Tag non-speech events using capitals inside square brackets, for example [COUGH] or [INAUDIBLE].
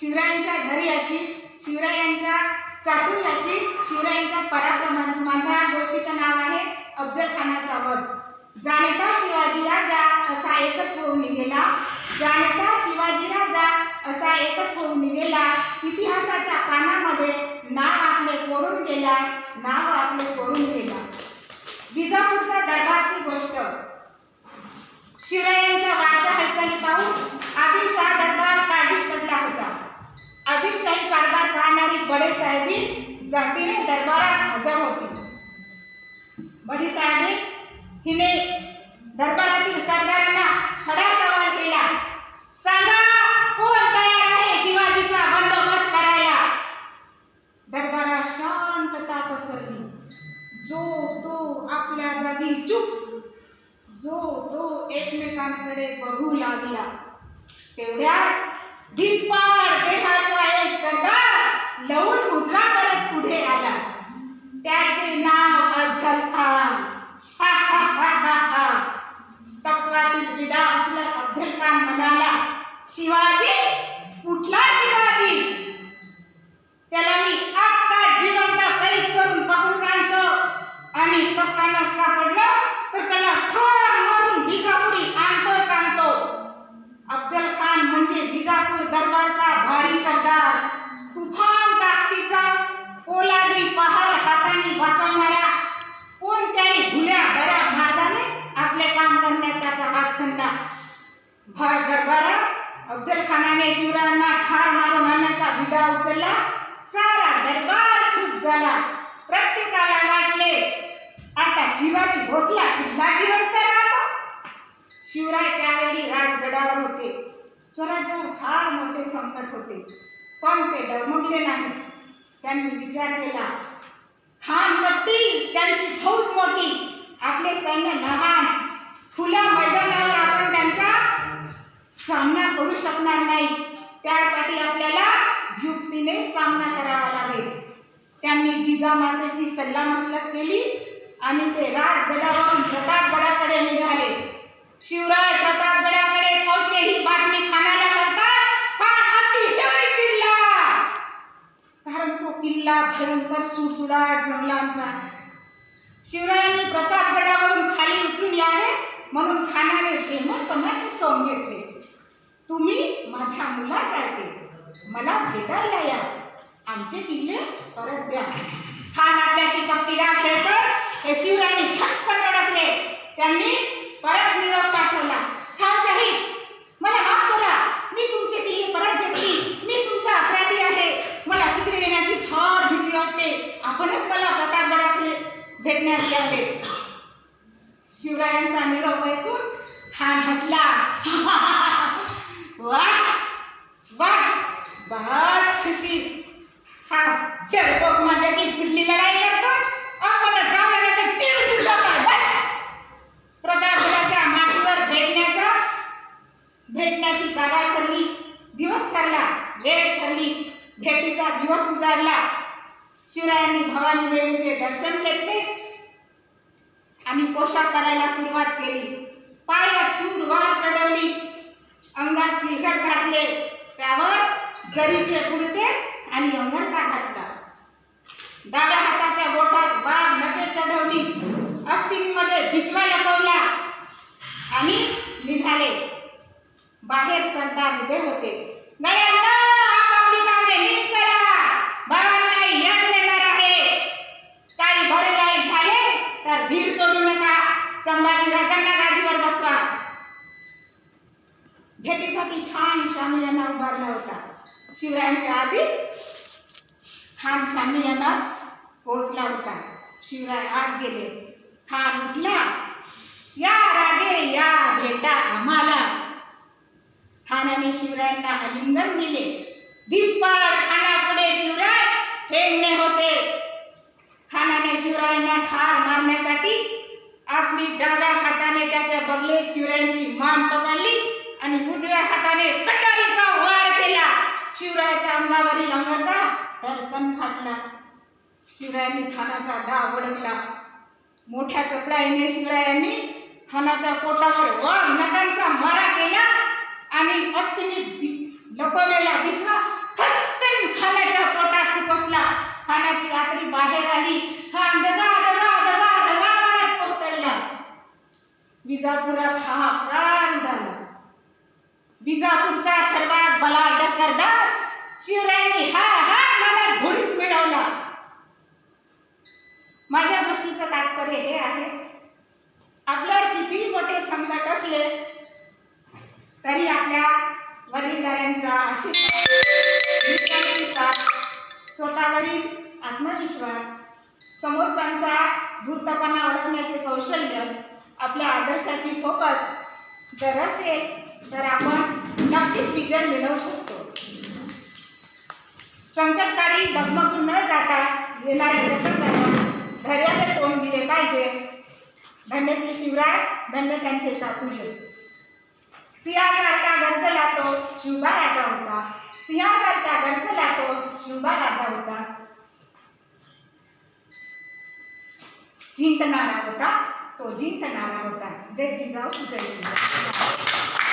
शिवरायांच्या धैर्याची शिवरायांच्या चातुर्याची शिवरायांच्या पराक्रमाची. माझ्या गोष्टीचं नाव आहे अफजल खानाचा वध जाणता शिवाजी राजा असा एकच होऊन निघेला. जाणता शिवाजी राजा असा एकच होऊन निघेला. इतिहासाच्या पानामध्ये नाव आपले कोरून गेला नाव आपले साहेबी जातीने दरबारात हजर होती. बडी साहेबी हिने सरदार लवून मुद्रा करत पुढे आला त्याचे नाव अफजल खान हा, हा, हा, हा, हा. तपकातील विडा उचलत अफजल खान म्हणाला शिवाजी कुठला शिवाजी त्याला मी आत्ता जिवंत कैद करून पकडून आणतो आणि तसा न सापडला तर त्याला ठार मारून विजापुरी आणतोच आणतो अफजल खान म्हणजे विजापूर दरबारचा भारी सरदार तुफान ताकदीचा पोलादी आणि हाताने कोणत्याही भुल्या बऱ्या मार्गाने आपले काम करण्यात त्याचा हात खंडा. भर दरबारात अफजल खानाने शिवरायांना ठार मारून आणण्याचा विडा उचलला. सारा दरबार खूप झाला. प्रत्येकाला वाटले आता शिवाजी भोसला कुठला जिवंत राहतो? शिवराय त्यावेळी राजगडावर होते. स्वराज्यावर फार मोठे संकट होते. पण ते डगमगले नाही. त्यांनी विचार केला खान पट्टी त्यांची फौज मोठी. आपले सैन्य लहान. खुल्या मैदानावर आपण त्यांचा सामना करू शकणार नाही. त्यासाठी आपल्याला युक्तीने सामना करावा लागेल. त्यांनी जिजामातेशी सल्लामसलत केली आणि ते राजगडावरून प्रतापगडाकडे निघाले. शिवराय प्रताप पोहोचले ही बातमी खानाला कळतात खान अतिशय चिडला कारण तो किल्ला भयंकर सुडसुडाट जंगलांचा. शिवरायांनी प्रतापगडावरून खाली उतरून यावे म्हणून खानाने प्रेमळपणाने सोम घेतले. तुम्ही माझ्या मुलासारखे मला भेटायला या. आमचे किल्ले परत द्या. खान आपल्याशी कपटीला खेळतो हे शिवरायांनी छक्क अडकले त्यांनी परत निरोप पाठवला. खान साहेब मला माफ करा मी तुमचे किल्ले परत घेतली मी तुमचा अपराधी आहे मला तिकडे येण्याची फार भीती वाटते आपणच मला प्रतापगडाकडे भेटण्यास यावे शिवरायांचा ऐकून खान हसला. [LAUGHS] वाह वाह बहुत खुशी. हा डरपोक माझ्याशी कुठली लढाई करतो. आपण जाऊया तर चिर दिवसात बस. प्रतापगडाच्या माचीवर भेटण्याचा भेटण्याची जागा ठरली. दिवस ठरला वेळ ठरली. भेटीचा दिवस उजाडला. शिवरायांनी भवानी देवीचे दर्शन घेतले. आणि पोशाख करायला सुरुवात केली. पायात सूर वार चढवली. अंगात चिलखत घातले. त्यावर जरीचे कुडते आणि अंगरखा घातला. डाव्या हाताच्या बोटात बाग नखे चढवली. अस्थिनीमध्ये भिजवा लपवला आणि निघाले. बाहेर सरदार उभे होते. नाही छान छान यांना उभारला होता. शिवरायांच्या आधीच खान शामियानात पोहोचला होता. शिवराय आत गेले. खान उठला या राजे या भेटा आम्हाला. खानाने शिवरायांना आलिंगन दिले. दिप्पाड खानापुढे शिवराय ठेवणे होते. खानाने शिवरायांना ठार मारण्यासाठी आपली डाव्या हाताने त्याच्या बगले शिवरायांची मान पकडली. हाताने कटारीचा वार केला. शिवरायाच्या अंगावरील अंगाचा धडकन फाटला. शिवरायांनी खानाचा डाव अडकला. मोठ्या चपडाईने शिवरायांनी खानाच्या पोटावर वर नटांचा मारा केला आणि अस्थिने लपवलेला बिचवा खसकन खानाच्या पोटात खुपसला खानाची रात्री बाहेर आली. हा दगा दगा दगा दगा म्हणत कोसळला. विजापुरात हा मला बलाढ्य सरदार शिवरायांनी हा हा मला धुळीस मिळवला. माझ्या गोष्टीचं तात्पर्य हे आहे. आपल्यावर कितीही मोठे संकट असले तरी आपल्या वडीलधाऱ्यांचा आशीर्वाद स्वतःवरील आत्मविश्वास समोरच्यांचा धूर्तपणा ओळखण्याचे कौशल्य आपल्या आदर्शाची सोबत जर असेल तर आपण नक्कीच विजय मिळवू शकतो डगमगून न जाता येणाऱ्या धैर्याने तोंड दिले पाहिजे. धन्य ते शिवराय धन्य त्यांचे चातुर्य. सिंहासारखा गरजला तो शिवबा राजा होता. सिंहासारखा गरजला तो शिवबा राजा होता. जिंकणारा होता तो जिंकणारा होता. जय जिजाऊ जय शिवराय.